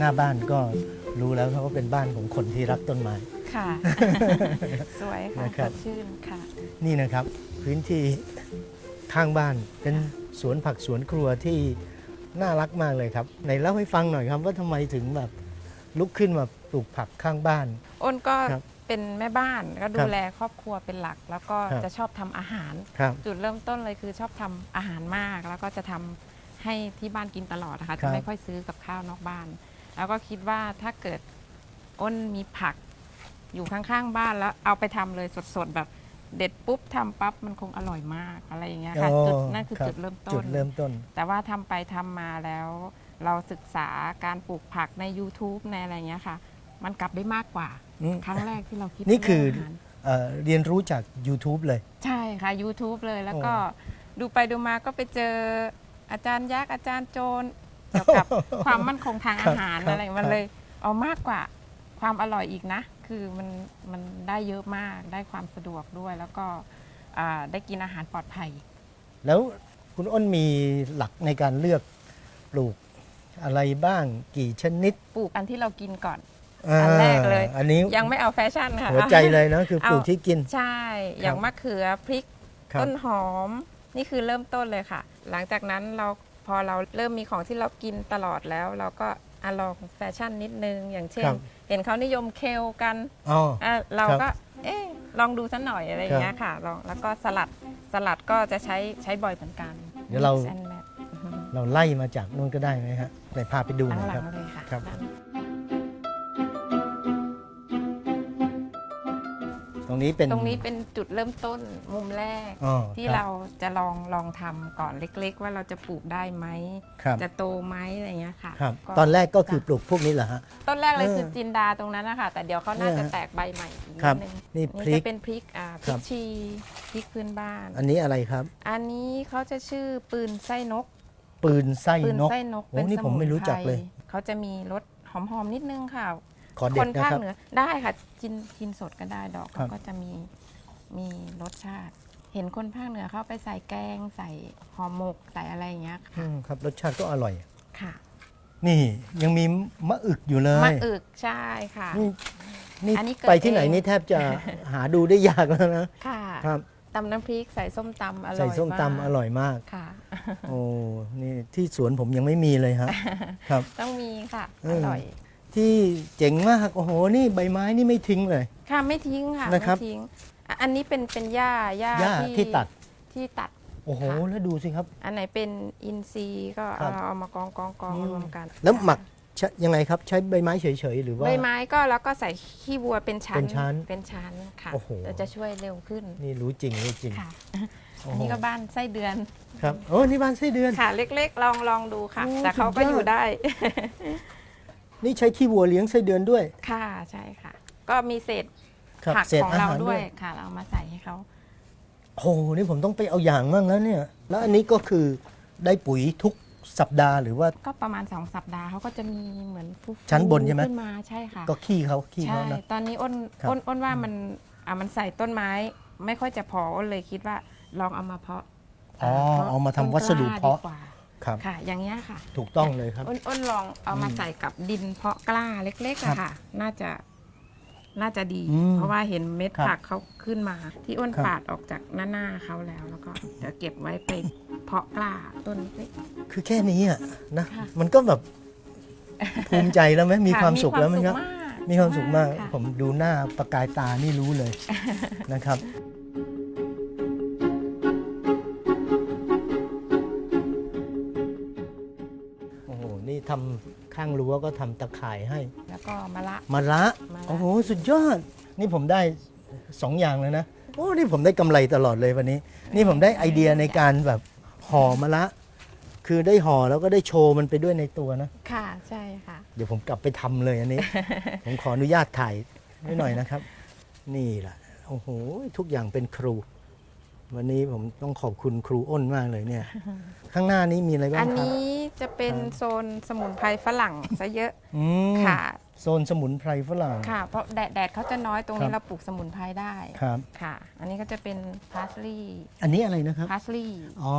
หน้าบ้านก็รู้แล้วครับว่าเป็นบ้านของคนที่รักต้นไม้ ค่ะ สวยค่ะนะครับสดชื่นค่ะ นี่นะครับพื้นที่ข้างบ้านเป็นสวนผักสวนครัวที่น่ารักมากเลยครับไหนเล่าให้ฟังหน่อยครับ ว่าทำไมถึงแบบลุกขึ้นมาปลูกผักข้างบ้าน อ้นก็ครับเป็นแม่บ้านก็คดูรับแลครอบครัวเป็นหลัก แล้วก็ครับ จะชอบทำอาหาร ครับ จุดเริ่มต้นเลยคือชอบทำอาหารมาก แล้วก็จะทำให้ที่บ้านกินตลอดนะคะครัจะบ ไม่ค่อยซื้อกับข้าวนอกบ้าน แล้วก็คิดว่าถ้าเกิดอ้นมีผักอยู่ข้างๆบ้านแล้วเอาไปทำเลยสดๆแบบเด็ดปุ๊บทำปั๊บมันคงอร่อยมากอะไรอย่างเงี้ยค่ะอ๋อจุดนั่นคือรับจุดเริ่มต้จุนดเริ่มต้น แต่ว่าทำไปทำมาแล้ว เราศึกษาการปลูกผักใน YouTube ในอะไรเงี้ยค่ะ มันกลับได้มากกว่า อืมครั้งแรกที่เราคิดนี่คือ เรื่งาหารเอ่อเรียนรู้จาก YouTube เลย ใช่ค่ะ YouTube เลยแล้วก็ดูไปดูมาก็ไปเจออาจารย์ยักษ์อาจารย์โจร เกี่ยวกับความมั่นคงทางครัอาบหารครับอะไรมันครับเลย เอามากกว่าความอร่อยอีกนะ คือมันมันได้เยอะมากได้ความสะดวกด้วย แล้วก็อ่าได้กินอาหารปลอดภัย แล้วคุณอ้นมีหลักในการเลือกปลูกอะไรบ้างกี่ชนิด ปลูกอันที่เรากินก่อนาอันแรกเลยอันนี้ยังไม่เอาแฟชั่นค่ะหัวใจเลยนะคือปลูกเอาที่กินใช่ อย่างมะเขือพริกครับต้นหอม นี่คือเริ่มต้นเลยค่ะ หลังจากนั้นเราพ อเราเริ่มมีของที่เรากินตลอดแล้ว เราก็อะลองแฟชั่นนิดนึง อย่างเช่น ครับเห็นเขานิยมเคลกันอ๋ออะเราครับก็ เอ๊ะลองดูสักหน่อยอะไรอย่างเงี้ยค่ะลองแล้วก็สลัดสลัดก็จะใช้ใช้บ่อยเหมือนกันเดี๋ยวเรา Mix and match อือฮึเราไล่มาจากนู่นก็ได้ไหมฮะไปพาไปดูหข้าน่งอยครับหลังเลยค่ะครับ ด้าน นี้เป็น ตรงนี้เป็นจุดเริ่มต้นมุมแรก อ๋อที่ครับเราจะลองลองทำก่อนเล็กๆ ว่าเราจะปลูกได้ไหม ครับ จะโตไหมอะไรเงี้ยค่ะครับก็ตอนแรกก็คือปลูกพวกนี้เหรอฮะ ต้นแรกเลยเออคือจินดาตรงนั้นนะคะแต่เดี๋ยวเขาน่าเนี่จะยฮะแตกใบใหม่อีกนิครับดนึงนี่พนี่ริจะกเป็นพริกอ่าพครัริบกชีพริกพื้นบ้าน อันนี้อะไรครับ อันนี้เขาจะชื่อปืนไส้นก ปืนไส้ปืนนกไส้นกโอ้นี่สผมไม่รู้จักเลย ไพเขาจะมีรสหอมๆนิดนึงค่ะ ขอเด็คดนนะภาคครับ เหนือได้ค่ะกินกินสดก็ได้ดอกครัเขาบ ก็จะมีมีรสชาติ เห็นคนภาคเหนือเขาเอาไปใส่แกง ใส่ห่อหมกใส่อะไรอย่างเงี้ยอืมครับรสชาติก็อร่อย ค่ะนี่ยังมีมะอึกอยู่เลยมะอึกใช่ค่ะ นี่นี่อันนี้เกิดไปที่ไหนเอง นี่แทบจะหาดูได้ยากแล้วนะค่ะครับ ตำน้ำพริกใส่ส้มตำอร่อยใส่ส้มากตำอร่อยมาก ค่ะ โอ้นี่ที่สวนผมยังไม่มีเลยฮะ ครับ ต้องมีค่ะ เอออร่อย ที่เจ๋งมากโอ้โหนี่ใบไม้นี่ไม่ทิ้งเลย ค่ะไม่ทิ้งค่ะนะครับไม่ทิ้งอะอันนี้เป็นเป็นหญ้าหญ้าหญ้าที่ตัด ที่ตัด โอ้โหค่ะ แล้วดูสิครับ อันไหนเป็นอินทรีย์ก็ครัเอาบ เอามากองกองกองอืมรวมกันแล้วหมักใช้ยังไงครับใช้ใบไม้เฉยๆหรือว่า ใบไม้ก็แล้วก็ใส่ขี้วัวเป็นชั้นเป็นชั้นเป็นชั้นค่ะโอ้โห แต่จะช่วยเร็วขึ้นนี่รู้จริงรู้จริงค่ะ โอ้อันโหนี้ก็บ้านไส้เดือนครับโอ้นี่บ้านไส้เดือน ค่ะ เล็กๆ ลองลองดูค่ะ โอ้แต่เขาก็สุดยอด อยู่ได้ นี่ใช้ขี้วัวเลี้ยงไส้เดือนด้วย ค่ะใช่ค่ะ ก็มีเศษครับผักเศษของอาเราหารด้ด้ววยยค่ะ เราเอามาใส่ให้เขาโอ้โหนี่ผมต้องไปเอาอย่างมั่งแล้วเนี่ย แล้วอันนี้ก็คือได้ปุ๋ยทุกสัปดาห์หรือว่า ก็ประมาณ2สัปดาห์เขาก็จะมีเหมือนฟูๆชั้นบนใช่ไหม ขึ้นมาใช่ค่ะ ก็ขี้เขาขี้ใช่ เขานะ ตอนนี้อ้นครับ อ้นอ้นว่ามันอะมันใส่ต้นไม้ ไม่ค่อยจะพออ้นเลยคิดว่าลองเอามาเพาะอ๋อพะเอามาทำวัสดุเพาะต้นกล้ดีกว่ ครับ ค่ะ อย่างเงี้ยค่ะถูกต้องเลยครับ อ้นอ้นลองเอามาใส่กับดินเพาะกล้าเล็กๆครัอะบค่ะ น่าจะน่าจะดี อืมเพราะว่าเห็นเม็ดครับผักเขาขึ้นมา ที่อ้นครับ ปาดออกจากหน้าหน้าเขาแล้ว แล้วก็จะเก็บไว้ไปเพาะกล้าต้นเล็ก คือแค่นี้อะนะค่ะ มันก็แบบภูมิใจแล้วไหมมีะความสุขแล้วไหมครับมากมีความสุขมากค่ะผมดูหน้าประกายตานี่รู้เลยนะครับ ทำข้างรั้วก็ทำตะข่ายให้ แล้วก็มะละ มะระ มะระ โอ้โห สุดยอด นี่ผมได้สองอย่างเลยนะ โอ้ นี่ผมได้กำไรตลอดเลยวันนี้ นี่ผมได้ไอเดียในการแบบห่อมะระ คือได้ห่อแล้วก็ได้โชว์มันไปด้วยในตัวนะ ค่ะใช่ค่ะ เดี๋ยวผมกลับไปทำเลยอันนี้ ผมขออนุญาตถ่ายนิดหน่อยนะครับ นี่แหละโอ้โห ทุกอย่างเป็นครู วันนี้ผมต้องขอบคุณครูอ้นมากเลยเนี่ย ข้างหน้านี้มีอะไรบ้างอันครับ นี้จะเป็นครับ โซนสมุนไพรฝรั่งซะเยอะอืมค่ะ โซนสมุนไพรฝรั่ง ค่ะ เพราะแดดแดดเขาจะน้อยตรงครันี้บเราปลูกสมุนไพรได้ครับ ค่ะ อันนี้ก็จะเป็นพาสลีย์อันนี้อะไรนะครับ พาสลีย์อ๋อ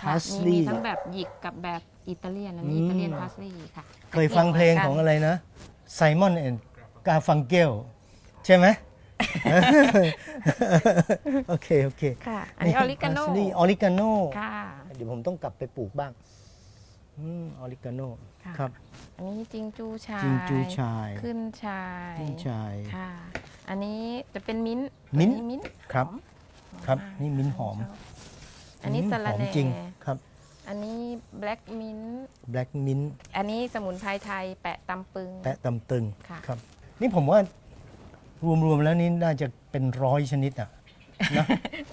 ค่ะมี parsley มีทั้งแบบหยิกกับแบบอิตาเลียนอันนี้อืมอิตาเลียนพาสลีค่ะเคยฟังเพลงของอะไรนะไซมอนแอนกาฟังเกลใช่ไหม โอเค โอเคค่ะ อันนี้ออริกาโนนี่ออริกาโนค่ะ เดี๋ยวผมต้องกลับไปปลูกบ้างอืมออริกาโนค่ะครับ อันนี้จิงจูชาย จิงจูชาย ขึ้นชายขึ้นชายค่ะ อันนี้จะเป็นมิ้นท์มิ้นท์อัมิ้นท์ครับหอมครับมากนี่มิ้นท์หอมชบอันนี้มสะระหอมแหน่จริงครับ อันนี้แบล็กมิ้นท์แบล็กมินอันนี้สมุนไพรไทยแปะตำปึง แปะตำตึงค่ะครับ นี่ผมว่า รวมๆแล้วนี่น่าจะเป็นร้อยชนิดอะนะ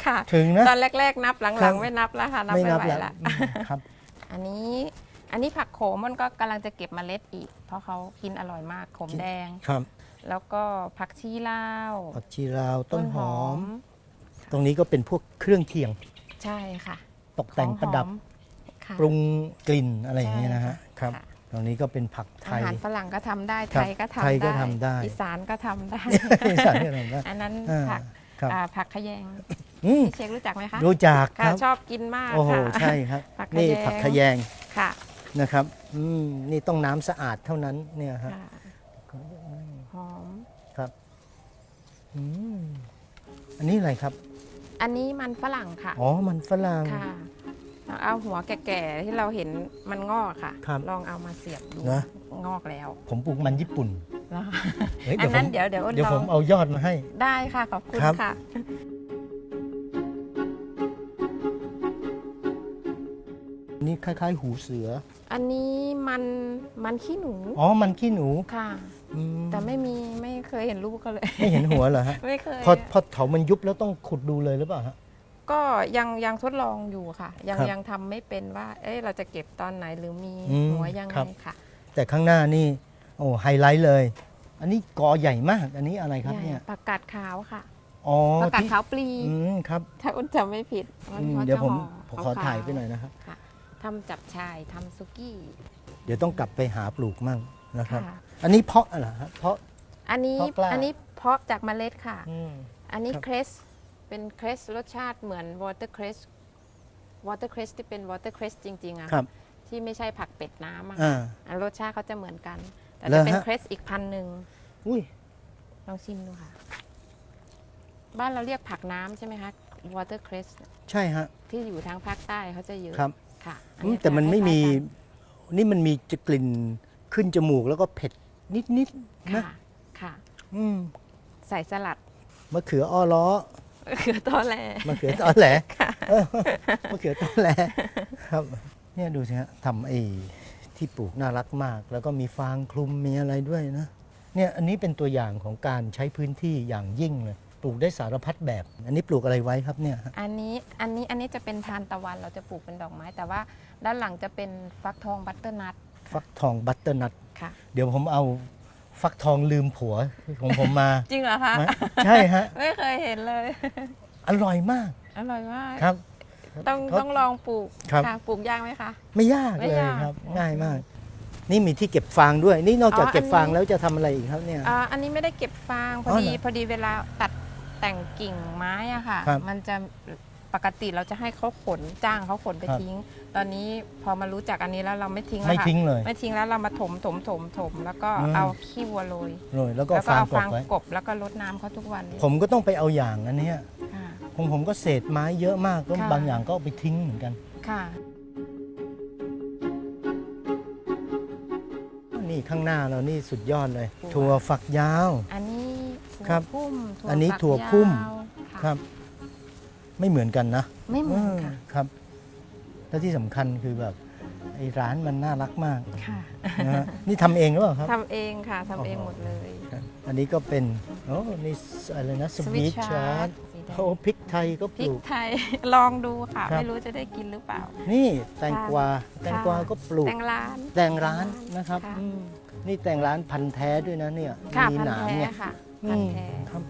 ค่ะถึงนะตอนแรก ๆ นับหครัลังบๆไม่นับแล้วค่ะนับไม่ไม่นับไหวแล้วละอืมครับ อันนี้อันนี้ผักโขมมันก็กำลังจะเก็บเมล็ดอีก เพราะเขากินอร่อยมากขมแดงครับ แล้วก็ผักชีลาวผักชีลาวต้นหอม ตรงนี้ก็เป็นพวกเครื่องเคียง ใช่ค่ะ ตกแต่งประดับของหอมค่ะปรุงกลิ่นอะไรอย่างนี้ยนะฮะใช่ครับค่ะ ตรงนี้ก็เป็นผักไทอายหารฝรั่งก็ทำได้ครัไทบยก็ทำไทยก็ได้ทำได้ อีสานก็ทำได้ อีสานก็ทำได้อันนั้นอ่าผักครับอ่าผักขะแยงอืมพี่เช็ครู้จักไหมคะรู้จักคค่ะรับ ชอบกินมากโอ้โห ค่ะ ใช่ครับ ผักขะนี่แยง ผักขะแยงค่ะนะครับอืมนี่ต้องน้ำสะอาดเท่านั้นเนี่ยครับค่ะหอม ครับอืมอันนี้อะไรครับ อันนี้มันฝรั่งค่ะ อ๋อมันฝรั่งค่ะลอง เอาหัวแก่ๆที่เราเห็นมันงอกค่ะ ครับลองเอามาเสียบดูนะ งอกแล้วผมปลูกมันญี่ปุ่น นะคะเฮ้ยอันผนั้นมเดี๋ยวเดี๋ยวอ้นเดี๋ยวลผองมเอายอดมาให้ ได้ค่ะขอบคุณครับ ค่ะ นี่คล้าย ๆ หูเสือ อันนี้มันมันขี้หนูอ๋อ มันขี้หนูค่ะ อืมแต่ไม่มีไม่เคยเห็นรูปก็เลย ไม่เห็นหัวเหรอฮะ ไม่เคยพอพอเถามันยุบแล้วต้องขุดดูเลยหรือเปล่าฮะ ก็ยังยังทดลองอยู่ค่ะ ยังครับยังทำไม่เป็นว่า เอ๊ะเราจะเก็บตอนไหนหรือมีอืมหัวยังครัไงบค่ะ แต่ข้างหน้านี่โอ้ไฮไลท์เลย อันนี้กอใหญ่มาก อันนี้อะไรครับใหญ่เนี่ยผักกาดขาวค่ะอ๋อผักกาดที่ขาวปลี อืมครับถ้าอ้นจำไม่ผิดมันอืมขาเดี๋ยวผมจะผมห่ขอขวๆถ่ายไปหน่อยนะครับ ค่ะทำจับชายทำซุกี้เดี๋ยวต้องกลับไปหาปลูกมั่งนะครับ ค่ะ อันนี้เพาะอะไรฮะเพาะ อันนี้เพาะกล้า อันนี้เพาะจากเมล็ดค่ะอืมอันนี้ครับ เครส เป็นเครสรสชาติเหมือนวอเตอร์เครสวอเตอร์เครสที่เป็นวอเตอร์เครสจริง ๆอะครับ ที่ไม่ใช่ผักเป็ดน้ำอะอ่า อะรสชาติเขาจะเหมือนกัน แต่เหรจะอเป็นฮะ เครสอีกพันหนึ่งอุ้ย ลองชิมดูค่ะ บ้านเราเรียกผักน้ำใช่ไหมคะวอเตอร์เครสใช่ฮะ ที่อยู่ทางภาคใต้เขาจะเยอะครับ ค่ะอืมแต่มันไม่มี คล้ายๆนี่มันมีจะกลิ่นขึ้นจมูกแล้วก็เผ็ดนิดกันๆนะค่ะค่ะ อืมใส่สลัดมะเขืออ้อล้อ คือตอแหลมะเขือตอนแหลค่ะเออมะเขือตอนแหลครับเนี่ยดูสิฮะทำไอ้ที่ปลูกน่ารักมาก แล้วก็มีฟางคลุมมีอะไรด้วยนะเนี่ยอันนี้เป็นตัวอย่างของการใช้พื้นที่อย่างยิ่งเลยปลูกได้สารพัดแบบ อันนี้ปลูกอะไรไว้ครับเนี่ยฮะอันนี้อันนี้อันนี้จะเป็นทานตะวันเราจะปลูกเป็นดอกไม้ แต่ว่าด้านหลังจะเป็นฟักทองบัตเตอร์นัทฟักทองบัตเตอร์นัทค่ะ เดี๋ยวผมเอา ฟักทองลืมผัวของผมมา จริงเหรอคะมาใช่ฮะ ไม่เคยเห็นเลย อร่อยมาก อร่อยมากครับ ต้องครับต้องลองปลูกครับ ค่ะปลูกยากไหมคะ ไม่ยากไม่เลยยากครับ ง่ายมาก นี่มีที่เก็บฟางด้วย นี่นอกจากอ๋อเก็บฟางอันนี้แล้วจะทำอะไรอีกครับเนี่ย อ่าอันนี้ไม่ได้เก็บฟางพออ๋อดีเหรอพอดีเวลาตัดแต่งกิ่งไม้อะค่ะ ครับ มันจะ ปกติเราจะให้เขาขนจ้างเขาขนไปครับทิ้ง ตอนนี้พอมารู้จักอันนี้แล้วเราไม่ทิ้งแล้วไม่ค่ะทิ้งเลย ไม่ทิ้งแล้วเรามาถมถมถมถมแล้วก็อืม เอาขี้วัวโรยโรยแล้วก็แล้วก็ฟางเอากลบฟางไว้ กบแล้วก็รดน้ำเขาทุกวันผมก็ต้องไปเอาอย่างอันเนี้ยค่ะผมผมก็เศษไม้เยอะมากก็ค่ะ บางอย่างก็เอาไปทิ้งเหมือนกัน ค่ะนี่ข้างหน้าเรานี่สุดยอดเลย ถั่วถั่วฝักยาว อันนี้ถั่วครับพุ่มถั่วอันนี้ฝักถั่วพุ่มยาวค่ะครับ ไม่เหมือนกันนะไม่เหมือนค่ะเออครับ และที่สำคัญคือแบบไอ้ร้านมันน่ารักมากค่ะนะฮะนี่ทำเองหรือเปล่าครับ ทำเองค่ะทำเองหมดเลย อันนี้ก็เป็นโอ้นี่อะไรนะสวีทชาร์ดสีแดง โอ้พริกไทยก็พปริกลูก ไทย ลองดูค่ะ ครับ ไม่รู้จะได้กินหรือเปล่า นี่แตงกวาค่ะแตงกวาก็ปลูก แตงร้าน แตงร้านนะครับค่ะ อืมนี่แตงร้านพันธุ์แท้ด้วยนะเนี่ยค่ะมีพันหนามแท้เนี่ยค่ะอืพันมแท้ครับ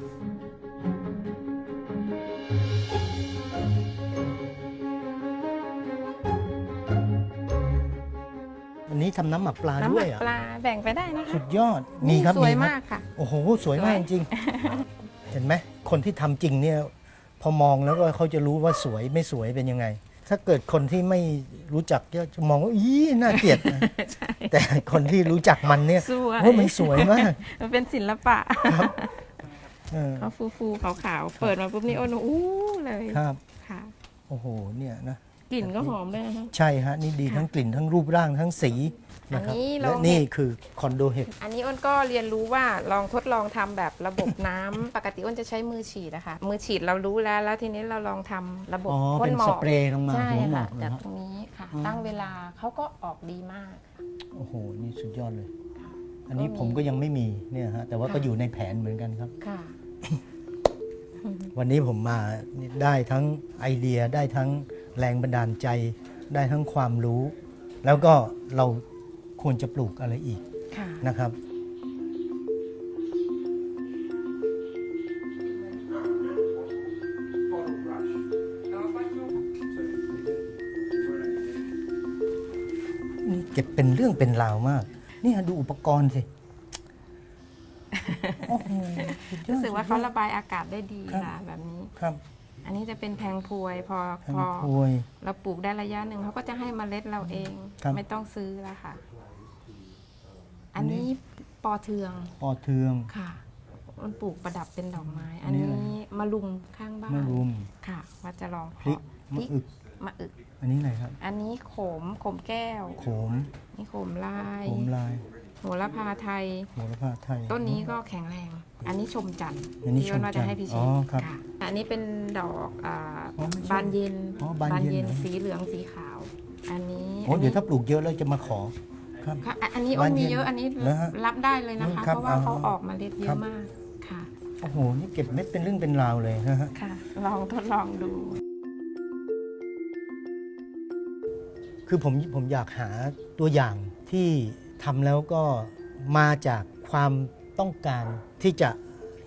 นนี้ทำน้ำหมักปลาน้ำหด้วมัยกอะปลาแบ่งไปได้นะคะสุดยอดมีครับสวยครับ มากค่ะ โอ้โห สวยมากสจวย ริงๆ เห็นไหมคนที่ทำจริงเนี่ย พอมองแล้วก็เขาจะรู้ว่าสวยไม่สวยเป็นยังไงแถ้าเกิดคนที่ไม่รู้จักก็จะมองว่าอีน่าเกลียดนะใช่แต่คนที่รู้จักมันเนี่ยสวยโอ้มันสวยมากมันเป็นศิลปะเออเขาฟูฟูๆขาวๆเปิดมาปุ๊บนี่อ้นอู้เลยครับ ค่ะ โอ้โห เนี่ยนะ กลิ่นก็หอมด้วยนะคะ ใช่ฮะนี่ดีค่ะทั้งกลิ่นทั้งรูปร่างทั้งสีนะครับอันนี้เราและนี่คือคอนโดเห็ด อันนี้อ้นก็เรียนรู้ว่าลองทดลองทำแบบระบบน้ำ ปกติอ้นจะใช้มือฉีดนะคะ มือฉีดเรารู้แล้ว แล้วทีนี้เราลองทำระบบอ๋อพ่เป็นหมอสกเปรย์ลงมาใช่หัวหมอค่ะกนะจากฮะตรงนี้ค่ะ อ๋อ ตั้งเวลาเขาก็ออกดีมาก โอ้โหนี่สุดยอดเลยค่ะอันนี้ผมก็ยังไม่มีเนี่ยฮะแต่ว่าก็ค่ะ อยู่ในแผนเหมือนกันครับ ค่ะ วันนี้ผมมาได้ทั้งไอเดียได้ทั้ง แรงบันดาลใจได้ทั้งความรู้ แล้วก็เราควรจะปลูกอะไรอีกค่ะ นะครับ นี่เก็บเป็นเรื่องเป็นราวมาก นี่ฮะดูอุปกรณ์สิโอ้โหสุดยอดรู้สึกว่าเขาสุดยอดระบายอากาศได้ดีครับค่ะแบบนี้ ครับ อันนี้จะเป็นแพงพวยพอทางพอพวย เราปลูกได้ระยะหนึ่งเขาก็จะให้เมล็ดเราเอง ครับ ไม่ต้องซื้อแล้วค่ะ อันนี้ปอเทืองปอเทือง ค่ะ มันปลูกประดับเป็นดอกไม้ อัอันนนี้อะไรนี้มะลุมข้างบ้านมะรุม ค่ะว่าจะลองพริกเพาะมะอึก มะอึก อันนี้อะไรครับ อันนี้โขมโขมแก้ว โขมนี่โขมลาย โขมลาย โหระพาไทย โหระพาไทย ต้นนี้ก็แข็งแรง อันนี้ชมจันทร์อันนี้ที่ว่าชมจันทร์จะให้พี่เชอ๋ษอครับค่ะอันนี้เป็นดอกอ่าอ๋อไม่ใช่บานเย็นอ๋อบานเย็นเหรอ สีเหลืองสีขาว อันนี้โอ้นเดี๋นี้ยวถ้าปลูกเยอะแล้วจะมาขอครับ ค่ะอันอันนี้อ้บานนมีเย็นเยอะอันนี้เหรอฮะรับได้เลยนะคะ ครับเพราะว่าเขาอ๋อออกมาเล็ดเยครัอะบ มากค่ะ โอ้โหนี่เก็บเม็ดเป็นเรื่องเป็นราวเลยนะฮะค่ะ ลองทดลองดู คือผมผมอยากหาตัวอย่างที่ ทำแล้วก็มาจากความต้องการที่จะ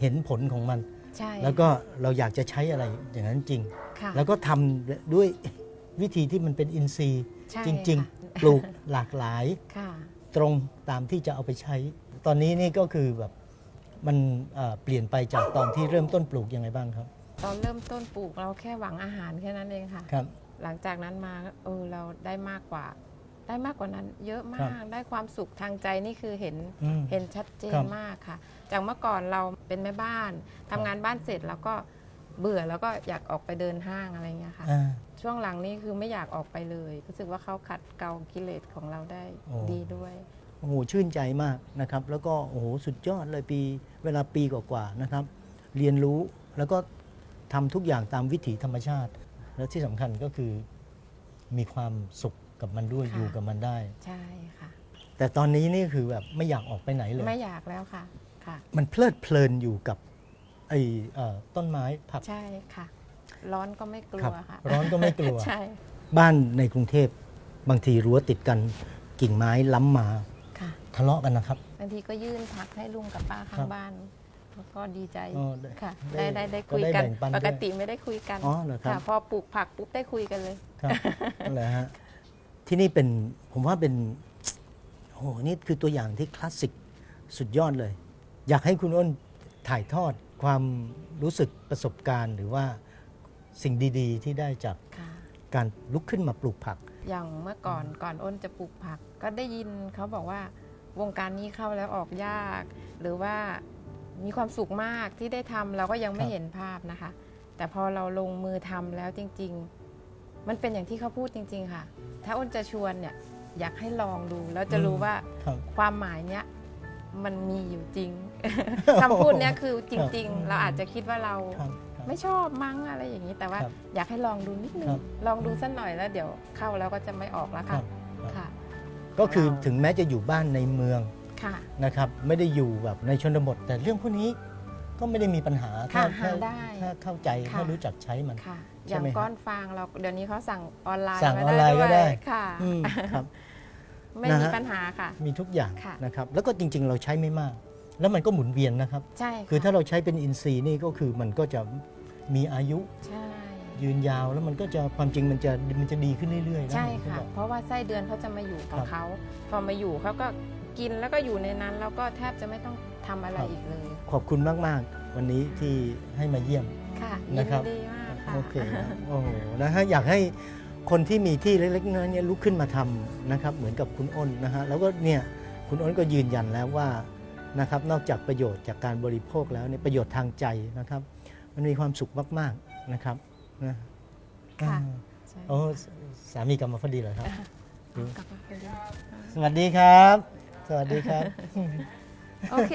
เห็นผลของมัน ใช่แล้วก็เราอยากจะใช้อะไรอย่างนั้นจริง ค่ะ แล้วก็ทำด้วยวิธีที่มันเป็นอินทรีย์ ใช่จริง ค่ะ ๆ ปลูกหลากหลาย ค่ะ ตรงตามที่จะเอาไปใช้ ตอนนี้นี่ก็คือแบบมันเอ่อเปลี่ยนไปจากตอนที่เริ่มต้นปลูกยังไงบ้างครับ ตอนเริ่มต้นปลูกเราแค่หวังอาหารแค่นั้นเองค่ะ ครับ หลังจากนั้นมาเออเราได้มากกว่า ได้มากกว่านั้นเยอะคมารักบได้ความสุขทางใจนี่คือเห็นอืม เห็นชัดเจครันบมากค่ะ จากเมื่อก่อนเราเป็นแม่บ้านทำงานบ้านเสร็จแล้วก็เบื่อแล้วก็อยากออกไปเดินห้างอะไรเงี้ยค่ะ อ่า ช่วงหลังนี่คือไม่อยากออกไปเลยรู้สึกว่าเขาขัดเกลากิเลสของเราได้โอ้ ดีด้วย โอ้โหชื่นใจมากนะครับ แล้วก็โอ้โหสุดยอดเลยปีเวลาปีกว่าๆนะครับ เรียนรู้แล้วก็ทำทุกอย่างตามวิถีธรรมชาติ แล้วที่สำคัญก็คือมีความสุข กับมันด้วยค่ะ อยู่กับมันได้ ใช่ค่ะ แต่ตอนนี้นี่คือแบบไม่อยากออกไปไหนเลย ไม่อยากแล้วค่ะค่ะ มันเพลิดเพลินอยู่กับไอ้เอ่อต้นไม้ผักใช่ค่ะ ร้อนก็ไม่กลัครับวค่ะร้อนก็ไม่กลัว ใช่บ้านในกรุงเทพบางทีรั้วติดกันกิ่งไม้ล้ำมาค่ะทะเลาะกันนะครับ บางทีก็ยื่นผักให้ลุงกับป้าข้าครังบบ้านแล้วก็ดีใจอ๋อได้ค่ะ ได้ได้ได้ได้ก็คุยได้กัน แบ่งปันด้วยปกติไม่ได้คุยกันอ๋อเหรอครับ ค่ะพอปลูกผักปุ๊บได้คุยกันเลย ครับนั่นแหละฮะ ที่นี่เป็นผมว่าเป็นโอ้โหนี่คือตัวอย่างที่คลาสสิกสุดยอดเลย อยากให้คุณอ้นถ่ายทอดความรู้สึกประสบการณ์หรือว่าสิ่งดี ๆ ที่ได้จากค่ะ การลุกขึ้นมาปลูกผัก อย่างเมื่อก่อนก่อนอ้นจะปลูกผัก ก็ได้ยินเขาบอกว่าวงการนี้เข้าแล้วออกยาก หรือว่ามีความสุขมากที่ได้ทำเราก็ยังไม่ครับ เห็นภาพนะคะ แต่พอเราลงมือทำแล้วจริง ๆ มันเป็นอย่างที่เขาพูดจริง ๆ ค่ะ ถ้าอ้นจะชวนเนี่ยอยากให้ลองดูแล้วจะรู้ว่าครับความหมายเนี้ยมันมีอยู่จริง คำพูดเนี้ยคือจริง ๆ เราอาจจะคิดว่าเราครับครับ ไม่ชอบมั้งอะไรอย่างนี้แต่ว่าครับอยากให้ลองดูนิดนึครังบลองดูสักหน่อยแล้วเดี๋ยวเข้าแล้วก็จะไม่ออกแล้วครัค่ะบครับค่ะ ก็คือถึงแม้จะอยู่บ้านในเมืองค่ะนะครับ ไม่ได้อยู่แบบในชนบท แต่เรื่องพวกนี้ก็ไม่ได้มีปัญหาค่ะถ้าหาได้ ถ้าเข้าใจค่ะ ถ้ารู้จักใช้มัน ค่ะใช่ อย่างไหมครับก้อนฟางเราเดี๋ยวนี้เขาสั่งออนไลน์สั่งมาออนไลน์ก็ได้ วยค่ะ อืมครับ ไม่นะมีฮะ ปัญหาค่ะ มีทุกอย่างค่ะ นะครับ แล้วก็จริง ๆ เราใช้ไม่มาก แล้วมันก็หมุนเวียนนะครับ ใช่ะคือถ้าเราใช้เป็นอินทรีย์นี่ก็คือมันก็จะมีอายุใช่ ยืนยาว แล้วมันก็จะความจริงมันจะมันจะดีขึ้นเรื่อยๆนะใช่ผมค่ะบอกเพราะว่าไส้เดือนเขาจะมาอยู่กับครับเขาพอมาอยู่เขาก็กินแล้วก็อยู่ในนั้น แล้วก็แทบจะไม่ต้องทำอะไรครับ อีกเลยขอบคุณมากๆ วันนี้ที่ให้มาเยี่ยม ค่ะยินะนครับ ดีมากค่ะ โอเคครับโอ้โหนะฮะอยากให้คนที่มีที่เล็กๆน้อยๆเนี่ยลุกขึ้นมาทำนะครับ เหมือนกับคุณอ้นนะฮะแล้วก็เนี่ยคุณอ้นก็ยืนยันแล้วว่านะครับนอกจากประโยชน์จากการบริโภคแล้วเนี่ยประโยชน์ทางใจนะครับ มันมีความสุขมากๆนะครับนะค่ะอ่าใช่โอ้สามีกลับมาพอดีเหรอครับเอากลับมาเป็นสวัสดีครับ สวัสดีครับ โอเค